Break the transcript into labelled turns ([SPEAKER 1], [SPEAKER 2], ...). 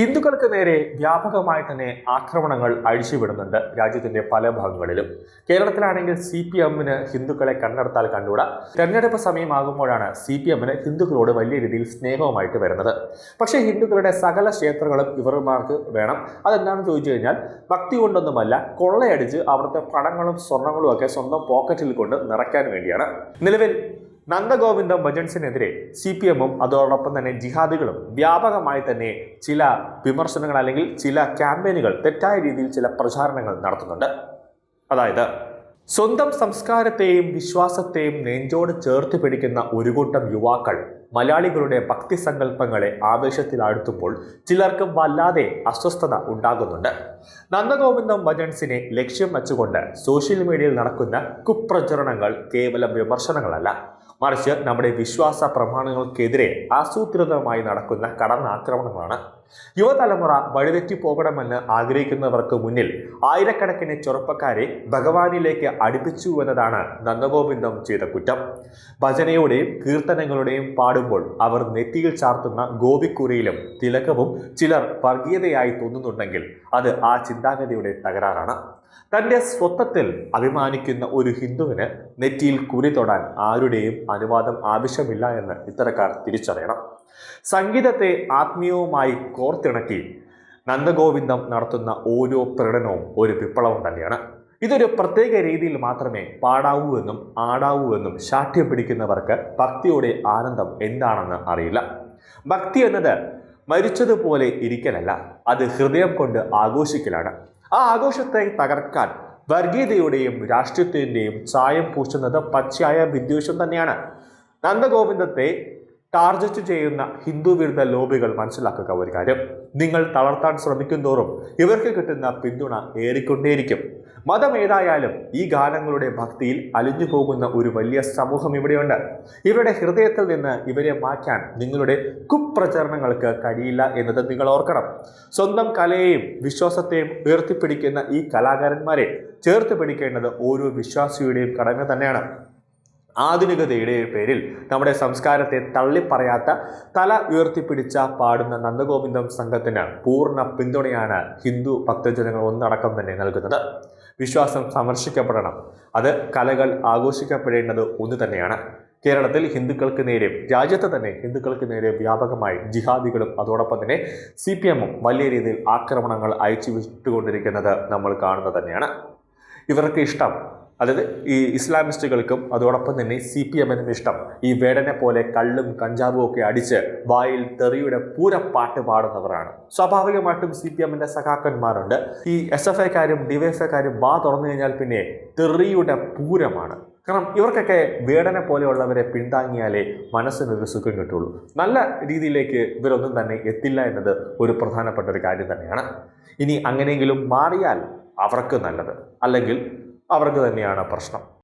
[SPEAKER 1] ഹിന്ദുക്കൾക്ക് നേരെ വ്യാപകമായി തന്നെ ആക്രമണങ്ങൾ അഴിച്ചുവിടുന്നുണ്ട് രാജ്യത്തിന്റെ പല ഭാഗങ്ങളിലും. കേരളത്തിലാണെങ്കിൽ സി പി എമ്മിന് ഹിന്ദുക്കളെ കണ്ടെടുത്താൽ കണ്ടുകൂടാ? തെരഞ്ഞെടുപ്പ് സമയമാകുമ്പോഴാണ് സി പി എമ്മിന് ഹിന്ദുക്കളോട് വലിയ രീതിയിൽ സ്നേഹവുമായിട്ട് വരുന്നത്. പക്ഷേ ഹിന്ദുക്കളുടെ സകല ക്ഷേത്രങ്ങളും ഇവർമാർക്ക് വേണം. അതെന്താണെന്ന് ചോദിച്ചു കഴിഞ്ഞാൽ ഭക്തി കൊണ്ടൊന്നുമല്ല കൊള്ളയടിച്ച് അവിടുത്തെ പണങ്ങളും സ്വർണങ്ങളും ഒക്കെ സ്വന്തം പോക്കറ്റിൽ കൊണ്ട് നിറയ്ക്കാൻ വേണ്ടിയാണ്. നിലവിൽ നന്ദഗോവിന്ദം ഭജൻസിനെതിരെ സി പി എമ്മും അതോടൊപ്പം തന്നെ ജിഹാദികളും വ്യാപകമായി തന്നെ ചില വിമർശനങ്ങൾ അല്ലെങ്കിൽ ചില ക്യാമ്പയിനുകൾ തെറ്റായ രീതിയിൽ ചില പ്രചാരണങ്ങൾ നടത്തുന്നുണ്ട്. അതായത് സ്വന്തം സംസ്കാരത്തെയും വിശ്വാസത്തെയും നെഞ്ചോട് ചേർത്ത് പിടിക്കുന്ന ഒരു കൂട്ടം യുവാക്കൾ മലയാളികളുടെ ഭക്തി സങ്കല്പങ്ങളെ ആവേശത്തിലാഴ്ത്തുമ്പോൾ ചിലർക്ക് വല്ലാതെ അസ്വസ്ഥത ഉണ്ടാകുന്നുണ്ട്. നന്ദഗോവിന്ദം ഭജൻസിനെ ലക്ഷ്യം വച്ചുകൊണ്ട് സോഷ്യൽ മീഡിയയിൽ നടക്കുന്ന കുപ്രചരണങ്ങൾ കേവലം വിമർശനങ്ങളല്ല. മറിച്ച് നമ്മുടെ വിശ്വാസ പ്രമാണങ്ങൾക്കെതിരെ ആസൂത്രിതമായി നടക്കുന്ന കടന്നാക്രമണങ്ങളാണ് യുവതലമുറ വഴിതെറ്റി പോകണമെന്ന് ആഗ്രഹിക്കുന്നവർക്ക് മുന്നിൽ ആയിരക്കണക്കിന് ചെറുപ്പക്കാരെ ഭഗവാനിലേക്ക് അടുപ്പിച്ചു എന്നതാണ് നന്ദഗോവിന്ദം ചെയ്ത കുറ്റം. ഭജനയുടെയും കീർത്തനങ്ങളുടെയും പാടുമ്പോൾ അവർ നെറ്റിയിൽ ചാർത്തുന്ന ഗോപിക്കുറിയിലും തിലകവും ചിലർ വർഗീയതയായി തോന്നുന്നുണ്ടെങ്കിൽ അത് ആ ചിന്താഗതിയുടെ തകരാറാണ്. തന്റെ സ്വത്വത്തിൽ അഭിമാനിക്കുന്ന ഒരു ഹിന്ദുവിന് നെറ്റിയിൽ കുരി തൊടാൻ ആരുടെയും അനുവാദം ആവശ്യമില്ല എന്ന് ഇത്തരക്കാർ തിരിച്ചറിയണം. സംഗീതത്തെ ആത്മീയവുമായി കോർത്തിണക്കി നന്ദഗോവിന്ദം നടത്തുന്ന ഓരോ പ്രകടനവും ഒരു വിപ്ലവം തന്നെയാണ്. ഇതൊരു പ്രത്യേക രീതിയിൽ മാത്രമേ പാടാവൂ എന്നും ആടാവൂ എന്നും ശാഠ്യം പിടിക്കുന്നവർക്ക് ഭക്തിയുടെ ആനന്ദം എന്താണെന്ന് അറിയില്ല. ഭക്തി എന്നത് മരിച്ചതുപോലെ ഇരിക്കലല്ല. അത് ഹൃദയം കൊണ്ട് ആഘോഷിക്കലാണ്. ആ ആഘോഷത്തെ തകർക്കാൻ വർഗീയതയുടെയും രാഷ്ട്രീയത്തിന്റെയും ചായം പൂശുന്നത് പച്ചയായ വിദ്വേഷം തന്നെയാണ്. നന്ദഗോവിന്ദത്തെ ടാർഗറ്റ് ചെയ്യുന്ന ഹിന്ദു വിരുദ്ധ ലോബികൾ മനസ്സിലാക്കുക ഒരു കാര്യം. നിങ്ങൾ തളർത്താൻ ശ്രമിക്കുന്തോറും ഇവർക്ക് കിട്ടുന്ന പിന്തുണ ഏറിക്കൊണ്ടേയിരിക്കും. മതം ഏതായാലും ഈ ഗാനങ്ങളുടെ ഭക്തിയിൽ അലിഞ്ഞു പോകുന്ന ഒരു വലിയ സമൂഹം ഇവിടെയുണ്ട്. ഇവരുടെ ഹൃദയത്തിൽ നിന്ന് ഇവരെ മാറ്റാൻ നിങ്ങളുടെ കുപ്രചരണങ്ങൾക്ക് കഴിയില്ല എന്നത് നിങ്ങൾ ഓർക്കണം. സ്വന്തം കലയെയും വിശ്വാസത്തെയും ഉയർത്തിപ്പിടിക്കുന്ന ഈ കലാകാരന്മാരെ ചേർത്ത് പിടിക്കേണ്ടത് ഓരോ വിശ്വാസിയുടെയും കടമ തന്നെയാണ്. ആധുനികതയുടെ പേരിൽ നമ്മുടെ സംസ്കാരത്തെ തള്ളിപ്പറയാത്ത തല ഉയർത്തിപ്പിടിച്ച പാടുന്ന നന്ദഗോവിന്ദം സംഘത്തിന് പൂർണ പിന്തുണയാണ് ഹിന്ദു ഭക്തജനങ്ങൾ ഒന്നടക്കം തന്നെ നൽകുന്നത്. വിശ്വാസം സമർശിക്കപ്പെടണം അത് കലകൾ ആഘോഷിക്കപ്പെടേണ്ടത് ഒന്ന് തന്നെയാണ്. കേരളത്തിൽ ഹിന്ദുക്കൾക്ക് നേരെ രാജ്യത്ത് തന്നെ ഹിന്ദുക്കൾക്ക് നേരെ വ്യാപകമായി ജിഹാദികളും അതോടൊപ്പം തന്നെ സി പി എമ്മും വലിയ രീതിയിൽ ആക്രമണങ്ങൾ അയച്ചു വിട്ടുകൊണ്ടിരിക്കുന്നത് നമ്മൾ കാണുന്നത് തന്നെയാണ്. ഇവർക്ക് ഇഷ്ടം അതായത് ഈ ഇസ്ലാമിസ്റ്റുകൾക്കും അതോടൊപ്പം തന്നെ സി പി എമ്മിനും ഇഷ്ടം. ഈ വേടനെ പോലെ കള്ളും കഞ്ചാവും ഒക്കെ അടിച്ച് വായിൽ തെറിയുടെ പൂരപ്പാട്ട് പാടുന്നവരാണ്. സ്വാഭാവികമായിട്ടും സി പി എമ്മിന്റെ സഖാക്കന്മാരുണ്ട്. ഈ എസ് എഫ് ഐക്കാരും ഡിവൈഎഫ്ഐക്കാരും വാ തുറന്നു കഴിഞ്ഞാൽ പിന്നെ തെറിയുടെ പൂരമാണ്. കാരണം ഇവർക്കൊക്കെ വേടനെ പോലെയുള്ളവരെ പിന്താങ്ങിയാലേ മനസ്സിനൊരു സുഖം കിട്ടുള്ളൂ. നല്ല രീതിയിലേക്ക് ഇവരൊന്നും തന്നെ എത്തില്ല എന്നത് ഒരു പ്രധാനപ്പെട്ട ഒരു കാര്യം തന്നെയാണ്. ഇനി അങ്ങനെയെങ്കിലും മാറിയാൽ അവർക്ക് നല്ലത്. അല്ലെങ്കിൽ അവർക്ക് തന്നെയാണ് പ്രശ്നം.